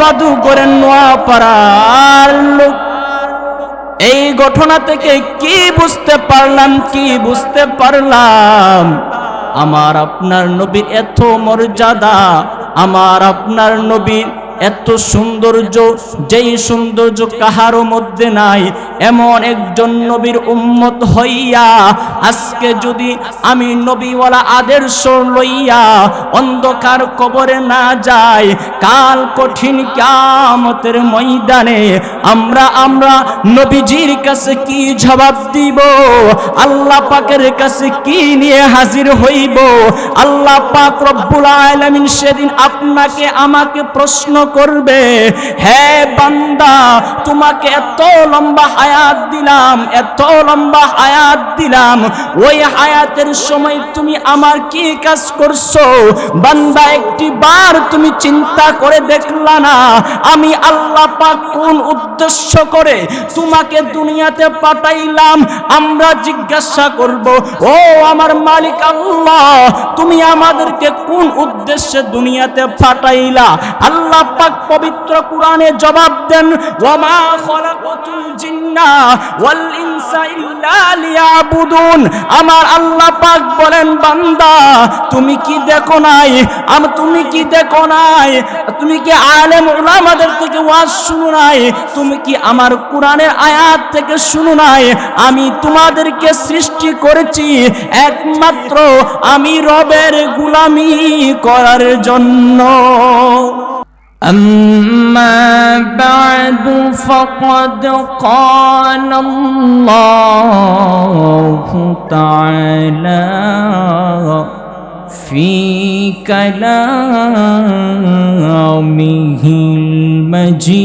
বাদুগরের নোয়াপাড়ার লোক। এই ঘটনা থেকে কি বুঝতে পারলাম, কি বুঝতে পারলাম? আমার আপনার নবীর এত মর্যাদা, আমার আপনার নবীর এত সৌন্দর্য, যেই সৌন্দর্য কাহারও মধ্যে নাই, এমন একজন নবীর উম্মত হইয়া, আজকে যদি আমি নবীওয়ালা আদর্শ লইয়া অন্ধকার কবরে না যাই, কাল কঠিন কামতের ময়দানে আমরা আমরা নবীজির কাছে কি জবাব দিব? আল্লাহ পাকের কাছে কি নিয়ে হাজির হইব? আল্লাহ পাক রব্বুল আলামিন সেদিন আপনাকে, আমাকে প্রশ্ন করবে। হে বান্দা, তোমাকে এত লম্বা হায়াত দিলাম, এত লম্বা হায়াত দিলাম। ওই হায়াতের সময় তুমি আমার কি কাজ করছ? বান্দা, একটি বার তুমি চিন্তা করে দেখলা না, আমি আল্লাহ পাক কোন উদ্দেশ্য করে তোমাকে দুনিয়াতে পাঠাইলাম? আমরা জিজ্ঞাসা করব, ও আমার মালিক আল্লাহ, তুমি আমাদেরকে কোন উদ্দেশ্যে দুনিয়াতে পাঠাইলা? আল্লাহ পাক পবিত্র কোরআনে জবাব দেন, ওয়ামা খলাকাতুল জিন্না ওয়াল ইনসা ইল্লা লিয়াবুদুন। আমার আল্লাহ পাক বলেন, বান্দা, তুমি কি দেখো নাই? আমি, তুমি কি দেখো নাই? তুমি কি আলেম উলামাদের থেকে ওয়াজ শুনো নাই? তুমি কি আমার কোরআনের আয়াত থেকে শুনো নাই? আমি তোমাদেরকে সৃষ্টি করেছি একমাত্র আমি রবের গুলামি করার জন্য। أما بعد فقد قال الله تعالى في كلامه المجيد.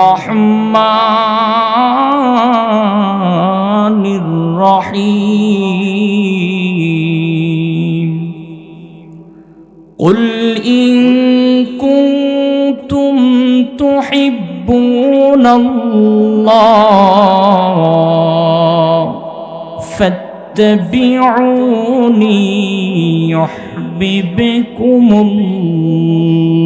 الرحمن الرحيم. قل إن كنتم تحبون الله فاتبعوني يحببكم الله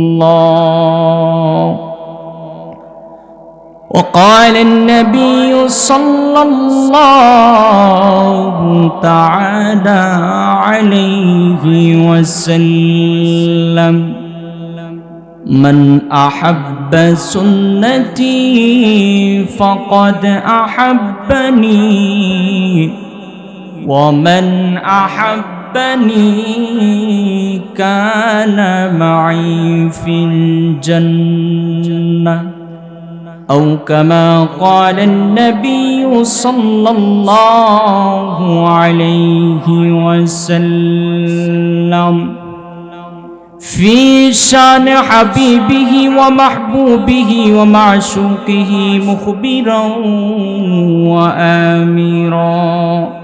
وقال النبي صلى الله تعالى عليه وسلم من احب سنتي فقد احبني ومن احبني كان معي في الجنة أو كما قال النبي صلى الله عليه وسلم في شان حبيبه ومحبوبه ومعشوقه مخبرا وامرا.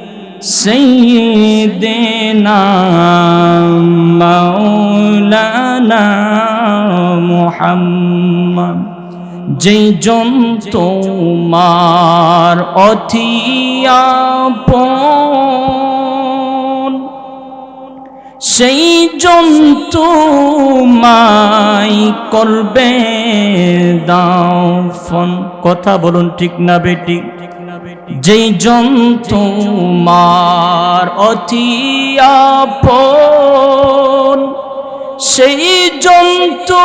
سيدنا مولانا محمد যেই জন তোমার অথিয়াপন সেই জন্তু মাই করবে দাফন কথা বলুন ঠিক না বেটি যেই জন্তু মার অথিয়াপন সেই জন্তু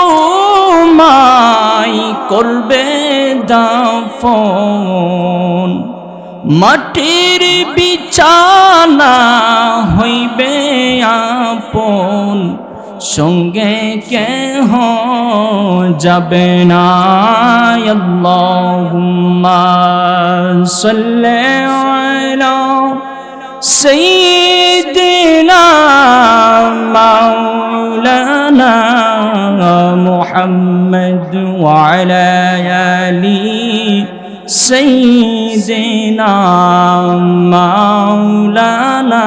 মাই করবে দাফন। মাটির বিছানা হইবে আপন। সঙ্গে কেহ যাবে না। আল্লাহুম্মা সাল্লি আলা সাইয়্যিদিনা মাওলানা মুহাম্মদ ওয়া আলা আলি সাইয়্যিদিনা মাওলানা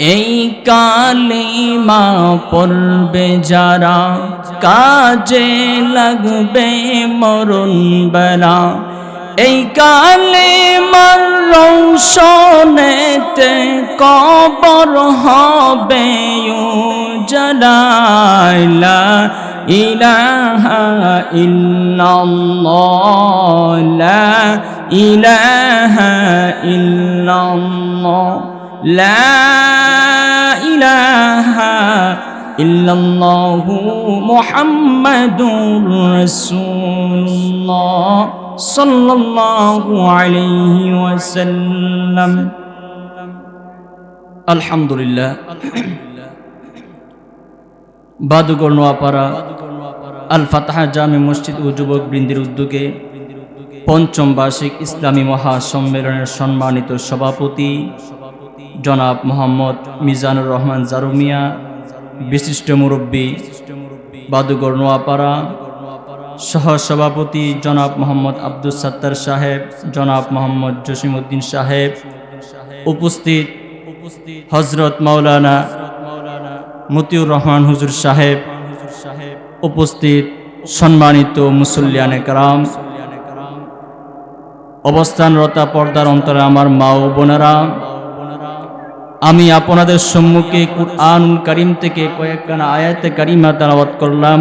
এই কালিমা পড়বে যারা, কাজে লাগবে মরণ বেলা। এই কালিমার রৌশনেতে কবর হবে জলাইলা ইলাহা ইল্লাল্লাহ, লা ইলাহা ইল্লাল্লাহ। লা ইলাহা আলহামদুলিল্লাহ। বাদুগর আল ফাতাহা জামে মসজিদ ও যুবক বৃন্দির উদ্যোগে পঞ্চম বার্ষিক ইসলামী মহাসম্মেলনের সম্মানিত সভাপতি জনাব মোহাম্মদ মিজানুর রহমান জারুমিয়া, বিশিষ্ট মুরব্বী বাদুগর নোয়াপাড়া সহ সভাপতি জনাব মোহাম্মদ আব্দুল সাত্তার সাহেব, জনাব মোহাম্মদ জসিমউদ্দিন সাহেব, উপস্থিত হজরত মাওলানা মতিউর রহমান হুজুর সাহেব, উপস্থিত সম্মানিত মুসল্লিয়ানে কারাম। অবস্থানরতা পর্দার অন্তরে আমার মা ও বোনেরা আমি আপনাদের সম্মুখে কুরআন করিম থেকে কয়েকখানা আয়াতে কারিমা তালাবাত করলাম।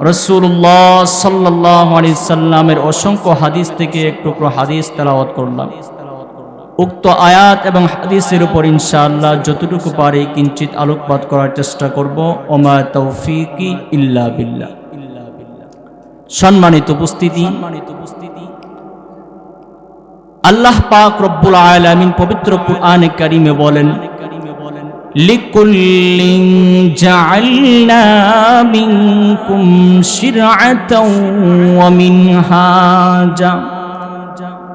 রসুল্লাহ সাল্লাহ আলি সাল্লামের অসংখ্য হাদিস থেকে এক টুকরো হাদিস তালাবাত করলাম। উক্ত আয়াত এবং হাদিসের উপর ইনশাআল্লাহ যতটুকু পারি কিঞ্চিত আলোকপাত করার চেষ্টা করব। ওমা তৌফিকি ইল্লা বিল্লাহ। সম্মানিত উপস্থিতি। আল্লাহ পাক রব্বুল আলামিন পবিত্র কুরআনে কারিমে বলেন জাআলনা মিনকুম শিরআতাও ওয়া মিনহাজা।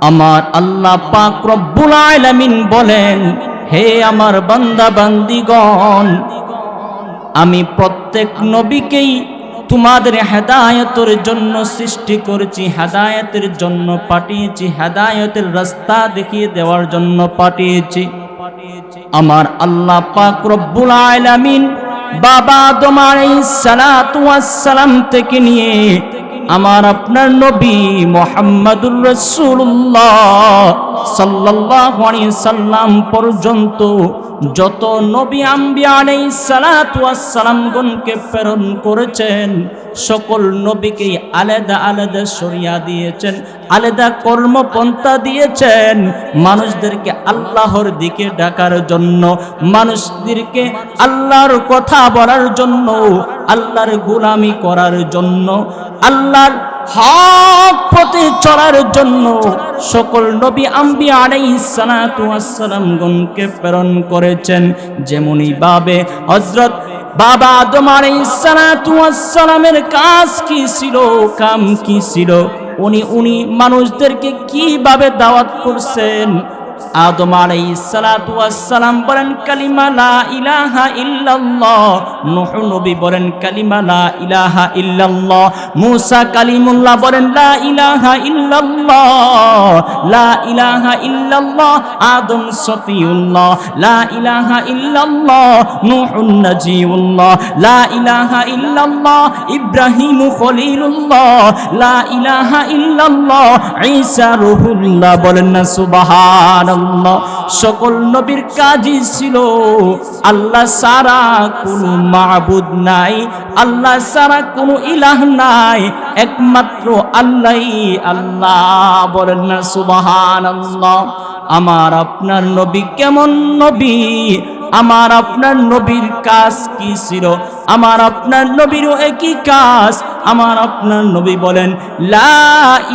আমার আল্লাহ পাক রব্বুল আলামিন বলেন, হে আমার বান্দা বান্দিগণ আমি প্রত্যেক নবীকেই তোমাদের হেদায়তের জন্য সৃষ্টি করেছি, হেদায়তের জন্য পাঠিয়েছি, হেদায়তের রাস্তা দেখিয়ে দেওয়ার জন্য পাঠিয়েছি। আমার আল্লাহ পাক রব্বুল আলামিন বাবা তোমার এই সালাম থেকে নিয়ে আমার আপনার নবী মোহাম্মদুর রসুল্লাহ সাল্লাহ সাল্লাম পর্যন্ত যত নবী আম্বি আলাই সালাতামগণকে প্রেরণ করেছেন, সকল নবীকে আলাদা আলাদা সরিয়া দিয়েছেন, আলাদা কর্মপন্থা দিয়েছেন। মানুষদেরকে আল্লাহর দিকে ডাকার জন্য, মানুষদেরকে আল্লাহর কথা বলার জন্য, আল্লাহর গোলামি করার জন্য, আল্লাহর হক পথে চলার জন্য সকল নবী আম্বি আলাই সালাম গণকে প্রেরণ করেছেন। যেমনই ভাবে হজরত বাবা আদম আলাই সালামের কাজ কি ছিল, কাম কি ছিল, উনি উনি মানুষদেরকে কীভাবে দাওয়াত করছেন আদম আলাইহিসসালাম বলেন কালিমা লা ইলাহা ইল্লাল্লাহ। নূহ নবী বলেন কালিমা লা ইলাহা ইল্লাল্লাহ। মূসা কালিমুল্লাহ বলেন লা ইলাহা ইল্লাল্লাহ। লা ইলাহা ইল্লাল্লাহ। আদম সফিউল্লাহ। লা ইলাহা ইল্লাল্লাহ। নূহুন নাজিউল্লাহ। লা ইলাহা ইল্লাল্লাহ। ইব্রাহিম খলিলুল্লাহ। লা ইলাহা ইল্লাল্লাহ। ঈসা বলেন না, সুবহানাল্লাহ। সকল নবীর কাজই ছিল, আল্লাহ সারা কোনো মাবুদ নাই, আল্লাহ সারা কোনো ইলাহ নাই, একমাত্র আল্লাহই আল্লাহ বলেন না, সুবহানাল্লাহ। আমার আপনার নবী কেমন নবী? আমার আপনার নবীর কাজ কি ছিল? আমার আপনার নবীরও একই কাজ। আমার আপনার নবী বলেন, লা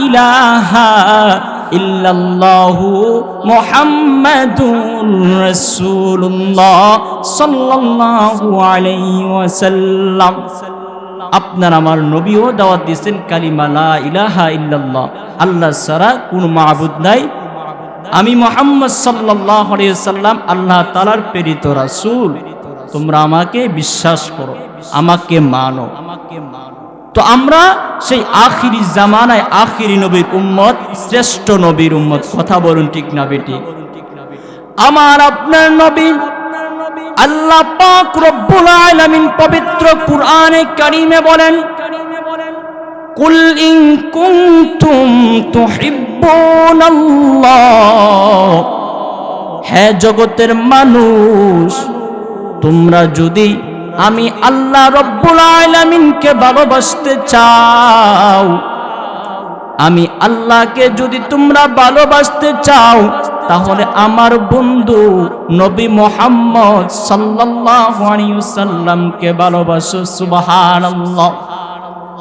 ইলাহা ইল্লাল্লাহু মুহাম্মাদুর রাসূলুল্লাহ সাল্লাল্লাহু আলাইহি ওয়াসাল্লাম। আপনার আমার নবীও দাওয়াত দিয়েছেন কালিমা লা ইলাহা ইল্লাল্লাহ। আল্লাহ ছাড়া কোনো মাবুদ নাই। আমি মোহাম্মদ সাল্লাহ সাল্লাম আল্লাহ তালার প্রেরিত রাসূল। তোমরা আমাকে বিশ্বাস করো, আমাকে মানো। তো আমরা সেই আখিরি জামানায় আখিরি নবীর উম্মত, শ্রেষ্ঠ নবীর উম্মত। কথা বলুন ঠিক না বেটি? আমার আপনার নবী আল্লাহ পাক রব্বুল আলামিন পবিত্র কুরআনে কারীমে বলেন, কুল ইন কুনতুম তুহিব্বুনাল্লাহ। হে জগতের মানুষ, তোমরা যদি আমি আল্লাহ রব্বুল আলামিনকে ভালোবাসতে চাও। আমি আল্লাহকে যদি তোমরা ভালোবাসতে চাও, তাহলে আমার বন্ধু নবী মোহাম্মদ ওয়াসাল্লামকে ভালোবাসো, সুবহানাল্লাহ।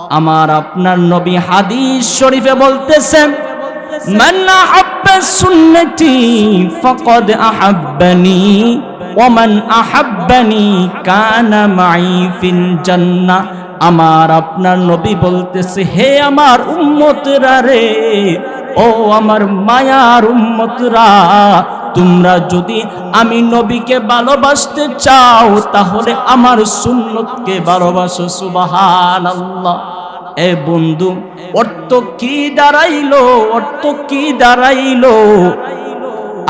আমার আপনার নবী হাদিস শরীফে বলতেছেন মান আহাব্বা সুন্নতি ফাকাদ আহাব্বানি ওয়া মান আহাব্বানি কানা মাই ফিল জান্নাহ আমার আপনার নবী বলতেছে, হে আমার উম্মতরা রে, ও আমার মায়ার উম্মতরা, তোমরা যদি আমি নবীকে ভালোবাসতে চাও, তাহলে আমার সুন্নতকে ভালোবাসো, সুবহানাল্লাহ। এ বন্ধু অর্থ কি দাঁড়াইলো অর্থ কি দাঁড়াইলো?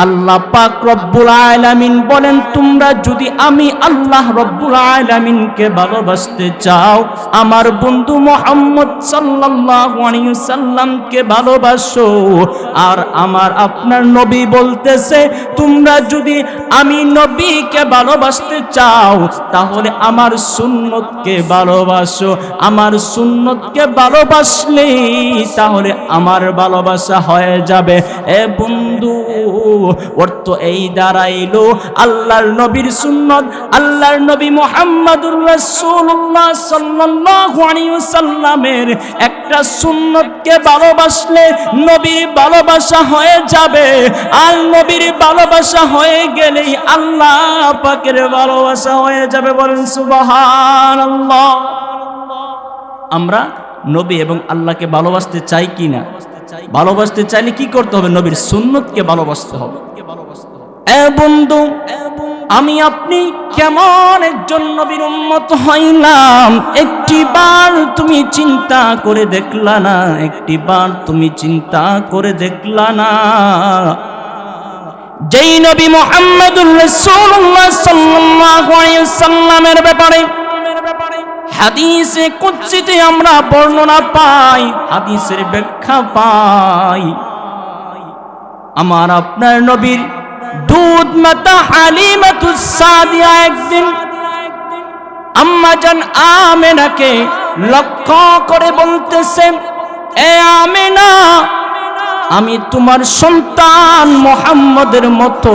আল্লাহ পাক রব্বুল আলামিন বলেন, তোমরা যদি আমি আল্লাহ রব্বুল আলামিনকে ভালোবাসতে চাও, আমার বন্ধু মোহাম্মদ সাল্লাল্লাহু আলাইহি সাল্লামকে ভালোবাসো। আর আমার আপনার নবী বলতেছে, তোমরা যদি আমি নবীকে ভালোবাসতে চাও, তাহলে আমার সুন্নতকে ভালোবাসো। আমার সুন্নতকে ভালোবাসলেই তাহলে আমার ভালোবাসা হয়ে যাবে। এ বন্ধু অর্থ এই দাঁড়াইলো আল্লাহর নবীর সুন্নত, আল্লাহর নবী মোহাম্মদুর আলাইহি ওয়াসাল্লামের একটা সুন্নতকে ভালোবাসলে নবীর ভালোবাসা হয়ে যাবে। আর নবীর ভালোবাসা হয়ে গেলেই আল্লাহ পাকের ভালোবাসা হয়ে যাবে বলেন সুবহানাল্লাহ। আমরা নবী এবং আল্লাহকে ভালোবাসতে চাই কি না ভালোবাসতে চাইলে কি করতে হবে নবীর সুন্নতকে ভালোবাসতে হবে। বন্ধু, আমি আপনি কেমন একজন নবীর উম্মত হইলাম? একটি বার তুমি চিন্তা করে দেখলা না একটি বার তুমি চিন্তা করে দেখলা না। যেই নবী মোহাম্মদুর আলাইহি সাল্লামের ব্যাপারে হাদিসে কুচ্ছিতে আমরা বর্ণনা পাই, হাদিসের ব্যাখ্যা পাই। আমার আপনার নবীর দুধ মাতা হালিমাতুস সাদিয়া একদিন আম্মা জান আমেনাকে লক্ষ্য করে বলতেছেন এ আমেনা, আমি তোমার সন্তান মোহাম্মদের মতো।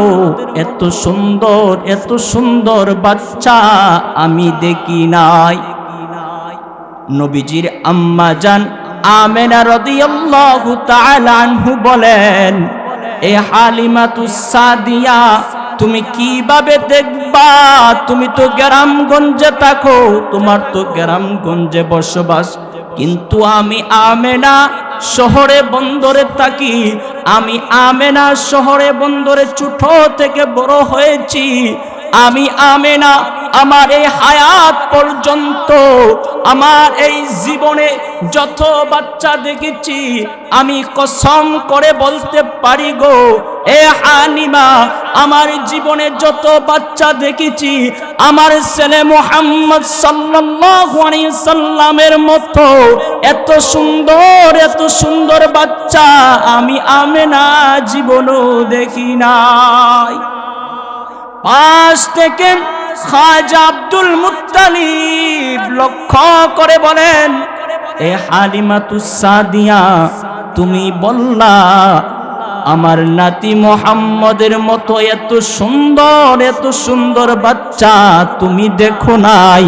এত সুন্দর এত সুন্দর বাচ্চা আমি দেখি নাই। নবীজির আম্মা জান আমেনা রাদিয়াল্লাহু তাআলা আনহু বলেন, এ হালিমাতুস সাদিয়া, তুমি কীভাবে দেখবা? তুমি তো গ্রামগঞ্জে থাকো, তোমার তো গ্রামগঞ্জে বসবাস। কিন্তু আমি আমেনা শহরে বন্দরে থাকি, আমি আমেনা শহরে বন্দরে ছোট থেকে বড় হয়েছি। আমি আমেনা, আমার এই হায়াত পর্যন্ত, আমার এই জীবনে যত বাচ্চা দেখেছি, আমি কসম করে বলতে পারি গো, এ হানিমা, আমার জীবনে যত বাচ্চা দেখেছি, আমার ছেলে মোহাম্মদ সাল্লামের মতো, এত সুন্দর এত সুন্দর বাচ্চা আমি আমেনা জীবনও দেখি নাই। পাশ থেকে খাজা আব্দুল মুত্তালিব লক্ষ্য করে বলেন, এ হালিমাতুসাদিয়া তুমি বললা, আমার নাতি মোহাম্মদের মতো এত সুন্দর এত সুন্দর বাচ্চা তুমি দেখো নাই।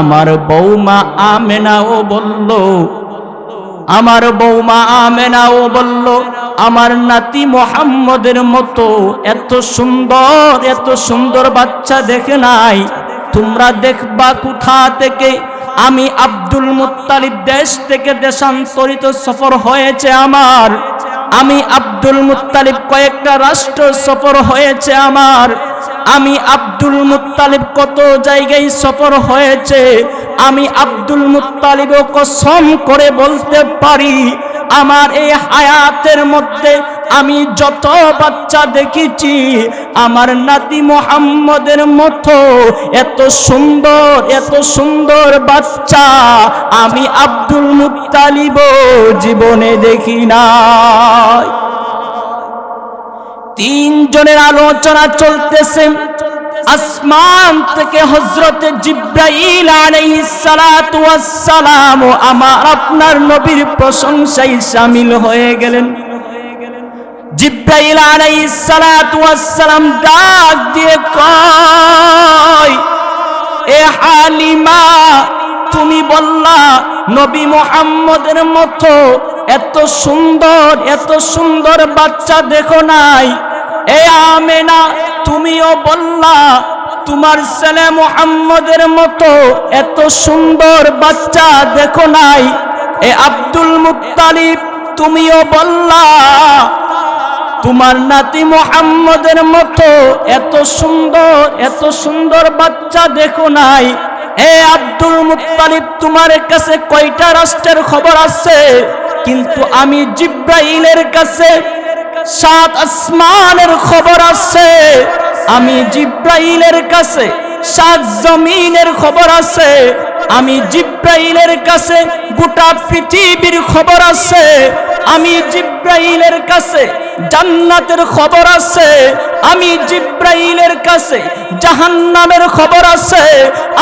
আমার বৌমা আমেনাও বলল আমার বৌমা আমেনাও বলল, আমার নাতি মোহাম্মদের মতো এত সুন্দর এত সুন্দর বাচ্চা দেখে নাই। তোমরা দেখবা কোথা থেকে? আমি আব্দুল মুতালিব দেশ থেকে দেশান্তরিত সফর হয়েছে আমার। আমি আব্দুল মুতালিব কয়েকটা রাষ্ট্র সফর হয়েছে আমার। আমি আব্দুল মুতালিব কত জায়গায় সফর হয়েছে? আমি আব্দুল মুতালিব কসম করে বলতে পারি, আমার এই হায়াতের মধ্যে আমি যত বাচ্চা দেখেছি, আমার নাতি মোহাম্মদের মতো এত সুন্দর এত সুন্দর বাচ্চা আমি আব্দুল মুত্তালিব জীবনে দেখি নাই। তিনজনের আলোচনা চলতেছে। আসমান থেকে হজরতে জিব্রাইল আলাইহিস সালাতু ওয়াস সালাম আমার আপনার নবীর প্রশংসায় শামিল হয়ে গেলেন। জিব্রাইল আলাইহিস সালাতু ওয়াস সালাম ডাক দিয়ে কয়, এ হালিমা, তুমি বললা, নবী মোহাম্মদের মতো এত সুন্দর এত সুন্দর বাচ্চা দেখো নাই। এ আমেনা, তুমিও বললা, তোমার ছেলে মোহাম্মদের মতো এত সুন্দর বাচ্চা দেখো নাই। এ আব্দুল মুত্তালিব, তুমিও বললা তোমার নাতি মোহাম্মদের মতো এত সুন্দর এত সুন্দর বাচ্চা দেখো নাই। হে আব্দুল মুত্তালিব, তোমার কাছে কয়টা রাষ্ট্রের খবর আছে? কিন্তু আমি জিব্রাইলের কাছে সাত আসমানের খবর আছে। আমি জিব্রাইলের কাছে সাত জমিনের খবর আছে। আমি জিব্রাইলের কাছে গোটা পৃথিবীর খবর আছে। আমি জিব্রাইলের কাছে জান্নাতের খবর আছে, আমি জিব্রাইলের কাছে, জাহান্নামের খবর আছে,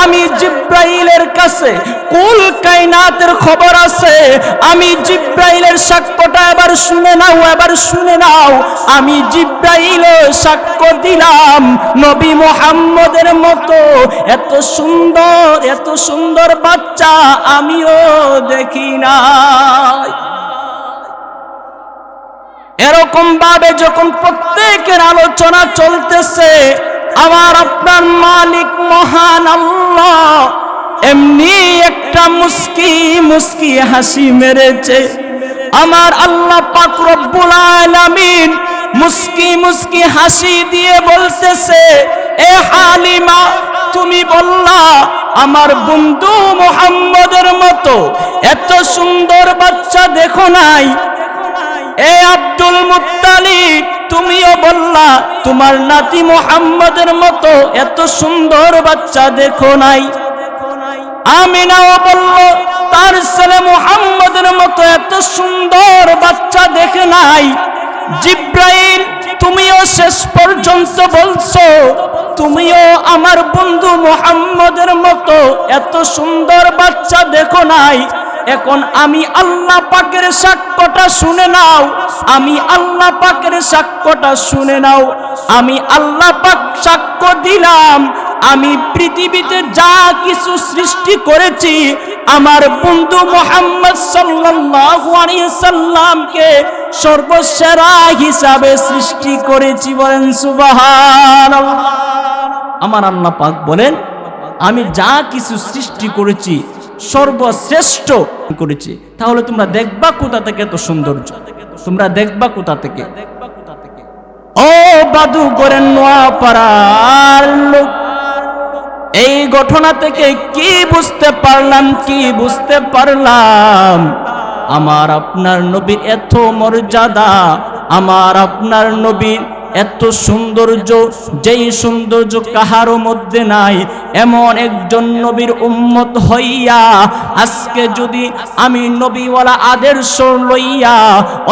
আমি জিব্রাইলের কাছে, কুল কায়নাতের খবর আছে, আমি জিব্রাইলের সাক্ষ্যটা এবার শুনে নাও, এবার শুনে নাও। আমি জিব্রাইল সাক্ষ্য দিলাম নবী মোহাম্মদের মতো, এত সুন্দর এত সুন্দর বাচ্চা আমিও দেখি নাই। এরকম ভাবে যখন প্রত্যেকের আলোচনা চলতেছে, আমার আপনার মালিক মহান আল্লাহ, এমনি একটা মুস্কি মুস্কি হাসি মেরেছে। আমার আল্লাহ পাক আলামিন মুস্কি মুস্কি হাসি দিয়ে বলতেছে, এ হালিমা, তুমি বললা, আমার বন্ধু মোহাম্মদের মতো এত সুন্দর বাচ্চা দেখো নাই এ আব্দুল মুত্তালিব, তুমিও বললা, তোমার নাতি মোহাম্মদের মতো এত সুন্দর বাচ্চা দেখো নাই। আমিনাও বলল, তার ছেলে মোহাম্মদের মতো এত সুন্দর বাচ্চা দেখে নাই। জিব্রাইল, তুমিও শেষ পর্যন্ত বলছো, তুমিও আমার বন্ধু মোহাম্মদের মতো এত সুন্দর বাচ্চা দেখো নাই। এখন আমি আল্লাহ পাকের সাক্ষ্যটা শুনে নাও। আমি আল্লাহ পাকের সাক্ষ্যটা শুনে নাও। আমি আল্লাহ পাক সাক্ষ্য দিলাম। আমি পৃথিবীতে যা কিছু সৃষ্টি করেছি, আমার বন্ধু মোহাম্মদ সাল্লামকে সর্বসেরা হিসাবে সৃষ্টি করেছি বলেন সুবহানাল্লাহ। আমার আল্লাহ পাক বলেন, আমি যা কিছু সৃষ্টি করেছি সর্বশ্রেষ্ঠ করেছি। তাহলে তোমরা দেখবা কোথা থেকে এত সৌন্দর্য? তোমরা দেখবা কোথা থেকে? ও বাদু করেন এই ঘটনা থেকে কি বুঝতে পারলাম, কি বুঝতে পারলাম? আমার আপনার নবীর এত মর্যাদা, আমার আপনার নবীর এত সৌন্দর্য, যেই সৌন্দর্য কাহারও মধ্যে নাই এমন একজন নবীর উম্মত হইয়া, আজকে যদি আমি নবীওয়ালা আদর্শ লইয়া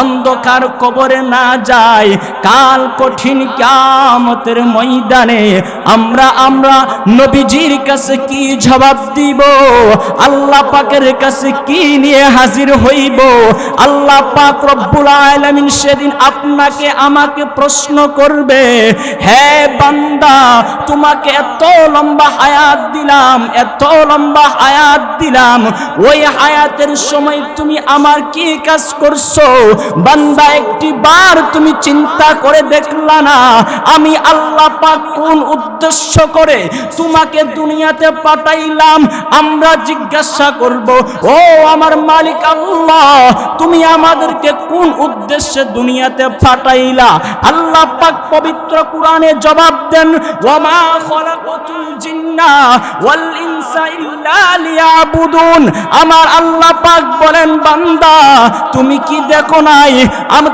অন্ধকার কবরে না যাই, কাল কঠিন কামতের ময়দানে আমরা আমরা নবীজির কাছে কি জবাব দিব? আল্লাহ পাকের কাছে কি নিয়ে হাজির হইব? আল্লাহ পাক রব্বুল আলামিন সেদিন আপনাকে, আমাকে প্রশ্ন করবে, হে বান্দা, তোমাকে এত লম্বা দিলাম, এত লম্বা হায়াত দিলাম। ওই হায়াতের সময় তুমি আমার কি কাজ করছ? বান্দা, একটি বার তুমি চিন্তা করে দেখলা না, আমি আল্লাহ পাক কোন উদ্দেশ্য করে তোমাকে দুনিয়াতে পাঠাইলাম? আমরা জিজ্ঞাসা করব, ও আমার মালিক আল্লাহ, তুমি আমাদেরকে কোন উদ্দেশ্যে দুনিয়াতে পাঠাইলা? আল্লাহ পাক পবিত্র কোরআনে জবাব দেন ওয়ামা খলাকাতুল জিন্না ওয়াল ইল্লা লিয়াবুদুন। আমার আল্লাহ পাক বলেন, বান্দা, তুমি কি দেখো নাই?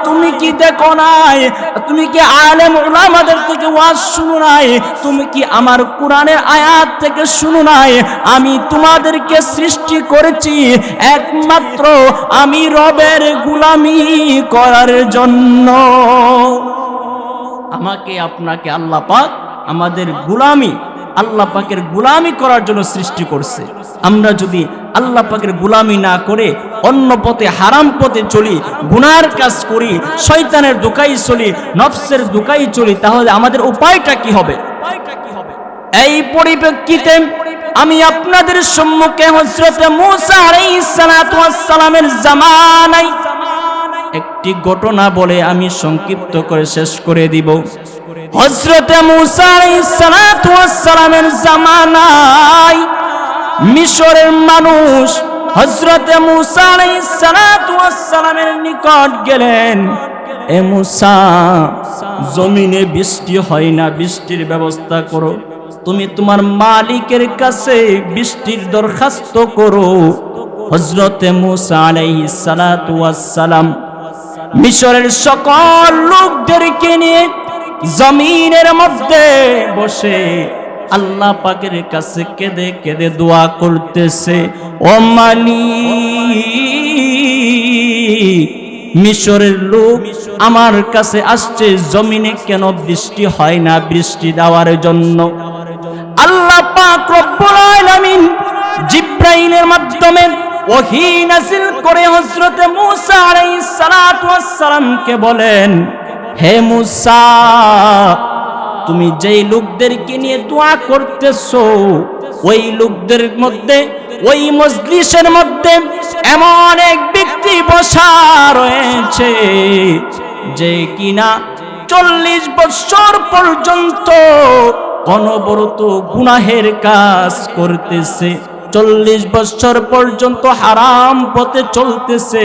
তুমি কি দেখো নাই? তুমি কি আলেম উলামাদের থেকে ওয়াজ শুনো নাই? তুমি কি আমার কোরআনের আয়াত থেকে শুনো নাই? আমি তোমাদেরকে সৃষ্টি করেছি একমাত্র আমি রবের গুলামি করার জন্য। আমাকে, আপনাকে আল্লাহ পাক আমাদের গুলামি আল্লাহ পাকের গুলামি করার জন্য সৃষ্টি করছে। আমরা যদি আল্লাহ পাকের গুলামি না করে অন্য পথে হারাম পথে চলি, গুনার কাজ করি, শয়তানের দোকাই চলি, নফসের দোকাই চলি, তাহলে আমাদের উপায়টা কি হবে? এই পরিপ্রেক্ষিতে আমি আপনাদের সম্মুখে হজরতে মুসা সালামের জামানায় একটি ঘটনা বলে আমি সংক্ষিপ্ত করে শেষ করে দিব। হজরতে মুসা আলাইহিস সালাতু সালামের জামানায় মিশরের মানুষ হজরতে মুসা আলাইহিস সালাতু সালামের নিকট গেলেন। এ মুসা, জমিনে বৃষ্টি হয় না, বৃষ্টির ব্যবস্থা করো। তুমি তোমার মালিকের কাছে বৃষ্টির দরখাস্ত করো। হজরতে মুসা সালাম মিশরের সকল লোকদেরকে নিয়ে জমিনের মধ্যে বসে আল্লাহ পাকের কাছে কেঁদে কেঁদে দোয়া করতেছে, ও মালিক মিশরের লোক আমার কাছে আসছে, জমিনে কেন বৃষ্টি হয় না বৃষ্টি দেওয়ার জন্য? আল্লাহ পাক রব্বুল আলামিন জিব্রাইলের মাধ্যমে ওহী নাযিল করে হযরত মূসা আলাইহিস সালাতু ওয়াস সালামকে বলেন হে মূসা, তুমি যেই লোকদেরকে নিয়ে দোয়া করতেছো, ওই লোকদের মধ্যে, ওই মজলিসের মধ্যে এমন এক ব্যক্তি বসা রয়েছে যে কিনা চল্লিশ বছর পর্যন্ত অনবরত গুনাহের কাজ করতেছে, চল্লিশ বছর পর্যন্ত হারাম পথে চলতেছে।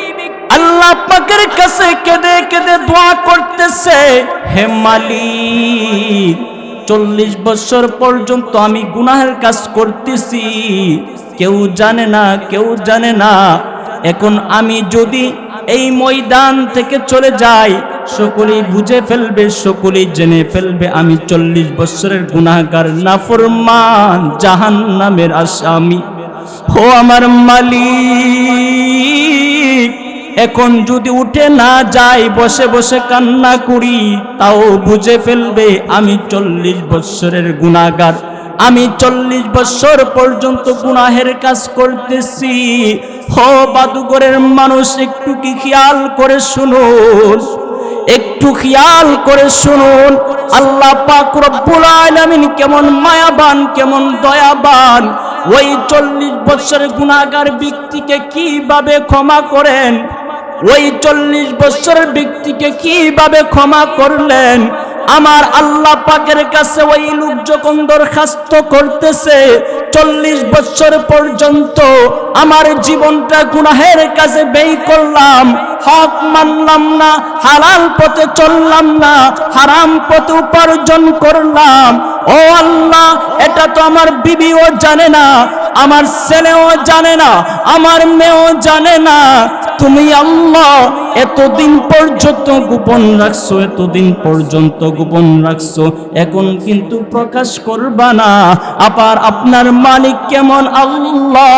আল্লাহ পাকের কাছে কেঁদে কেঁদে দোয়া করতেছে, হে মালিক, চল্লিশ বছর পর্যন্ত আমি গুনাহের কাজ করতেছি। কেউ জানে না, কেউ জানে না। এখন আমি যদি এই ময়দান থেকে চলে যাই, সকলেই বুঝে ফেলবে, সকলেই জেনে ফেলবে আমি চল্লিশ বছরের গুনাহগার, নাফরমান জাহান নামের আসামি। ও আমার মালিক এখন যদি উঠে না যাই বসে বসে কান্না করি, তাও বুঝে ফেলবে আমি চল্লিশ বছরের গুণাগার। আমি চল্লিশ বছর পর্যন্ত গুনাহের কাজ করতেছি। হ বাদুগরের মানুষ, একটু কি খেয়াল করে শুনুন? একটু খেয়াল করে শুনুন, আল্লাহ পাক রব্বুল আলামিন কেমন মায়াবান, কেমন দয়াবান। ওই চল্লিশ বছরের গুণাগার ব্যক্তিকে কীভাবে ক্ষমা করেন? ওই চল্লিশ বছরের ব্যক্তিকে কীভাবে ক্ষমা করলেন? আমার আল্লাহ পাকের কাছে ওই লোক যখন দরখাস্ত করতেছে, চল্লিশ বছর পর্যন্ত আমার জীবনটা গুনাহের কাছে ব্যয় করলাম, হক মানলাম না, হালাল পথে চললাম না, হারাম পথে উপার্জন করলাম। ও আল্লাহ, এটা তো আমার বিবিও জানে না, আমার ছেলেও জানে না, আমার মেয়েও জানে না। তুমি আল্লাহ এতদিন পর্যন্ত গোপন রাখছো, এতদিন পর্যন্ত গোপন রাখছো। এখন কিন্তু প্রকাশ করবা না। আবার আপনার মালিক কেমন আল্লাহ,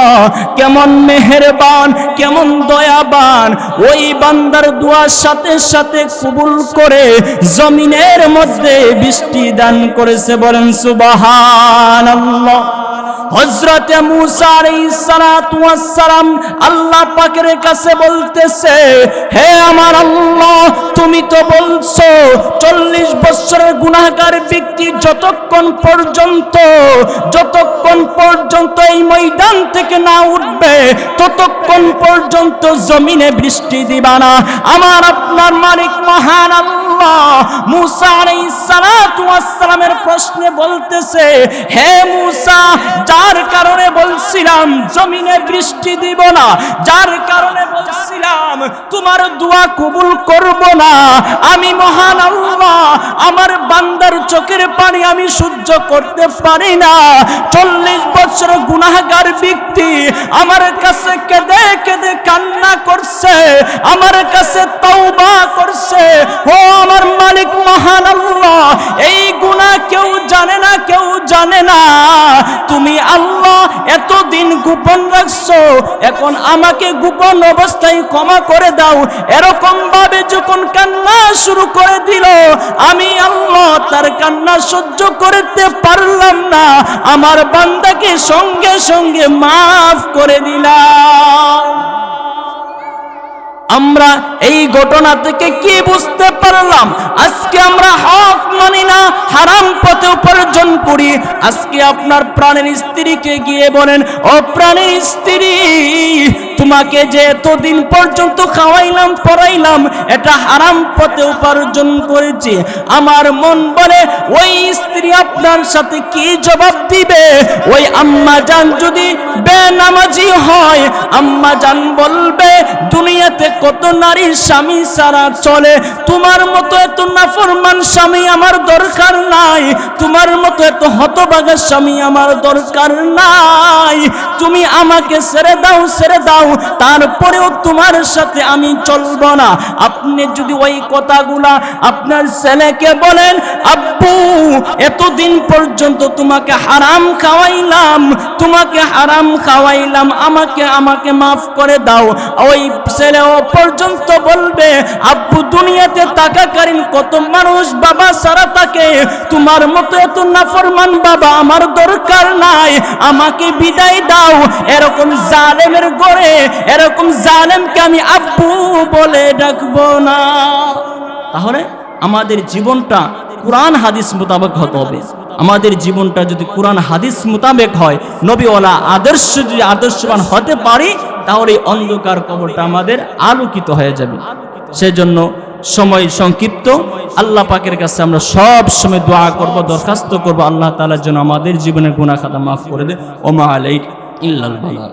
কেমন মেহেরবান, কেমন দয়াবান। ওই বান্দার দুয়ার সাথে সাথে কবুল করে জমিনের মধ্যে বৃষ্টি দান করেছে বলেন সুবাহান আল্লাহ হজরতে মুসা আলাইহিস সালাতু ওয়াস সালাম আল্লাহ পাকের কাছে বলতেছে, হে আমার আল্লাহ, তুমি তো বলছো চল্লিশ বছরের গুনাহগার ব্যক্তি যতক্ষণ পর্যন্ত যতক্ষণ পর্যন্ত এই ময়দান থেকে না উঠবে, ততক্ষণ পর্যন্ত জমিনে বৃষ্টি দিবা না। আমার আপনার মালিক মহান আল্লাহ মুসা আলাইহিস সালামের প্রশ্নে বলতেছে, হে মুসা যার কারণে বলছিলাম, জমিনে বৃষ্টি দিব না। যার কারণে বলছিলাম, তোমার দোয়া কবুল করব না। আমি মহান আল্লাহ, আমার বান্দার চোখের পানি আমি সহ্য করতে পারি না। চল্লিশ বছর গুনাহগার ব্যক্তি আমার কাছে কেঁদে কেঁদে কান্না করছে, আমার কাছে তওবা করছে। ও আমার মালিক মহান আল্লাহ, এই গুনাহ কেউ জানে না, কেউ জানে না। তুমি আল্লাহ, এতদিন গোপন রাখছো, এখন আমাকে গোপন অবস্থায় ক্ষমা করে দাও। এরকম ভাবে যখন কান্না শুরু করে দিল, আমি আল্লাহ তার কান্না সহ্য করতে পারলাম না। আমার বান্দাকে সঙ্গে সঙ্গে মাফ করে দিলাম। আমরা এই ঘটনা থেকে কি বুঝতে পারলাম? আজকে আমরা হক মানি না, হারাম পথে উপার্জন করি। আজকে আপনার প্রাণের স্ত্রীকে গিয়ে বলেন, ও প্রাণের স্ত্রী তোমাকে যে এতদিন পর্যন্ত খাওয়াইলাম, পড়াইলাম, এটা হারাম পথে উপার্জন করেছি। আমার মন বলে, ওই স্ত্রী আপনার সাথে কি জবাব দিবে? ওই আম্মা জান যদি বেনামাজি হয়, আম্মা জান বলবে, দুনিয়াতে কত নারীর স্বামী সারা চলে? তোমার মতো এত নাফরমান স্বামী আমার দরকার নাই। তোমার মতো এত হতবাগা স্বামী আমার দরকার নাই। তুমি আমাকে ছেড়ে দাও ছেড়ে দাও তারপরেও তোমার সাথে আমি চলবো না। আপনি যদি ওই কথাগুলা আপনার ছেলেকে বলেন, আব্বু, এতদিন পর্যন্ত তোমাকে হারাম খাওয়াইলাম, তোমাকে হারাম খাওয়াইলাম, আমাকে আমাকে মাফ করে দাও। ওই ছেলেও পর্যন্ত বলবে, আব্বু, দুনিয়াতে তাকাকালীন কত মানুষ বাবা সারা থাকে। তোমার মতো এত নাফরমান বাবা আমার দরকার নাই। আমাকে বিদায় দাও। এরকম জালেমের গড়ে এরকম জালেমকে আমি আব্বু বলে ডাকবো না। তাহলে আমাদের জীবনটা কোরআন হাদিস মোতাবেক হতে হবে। আমাদের জীবনটা যদি কোরআন হাদিস মোতাবেক হয়, নবীওয়ালা আদর্শ যদি আদর্শবান হতে পারি, তাহলে এই অন্ধকার কবরটা আমাদের আলোকিত হয়ে যাবে। সেজন্য সময় সংক্ষিপ্ত। আল্লাহ পাকের কাছে আমরা সব সময় দোয়া করব, দরখাস্ত করব। আল্লাহ তাআলার জন্য আমাদের জীবনের গুনাহ খাতা মাফ করে দে ওমা আলাইক ইল্লাল বালা।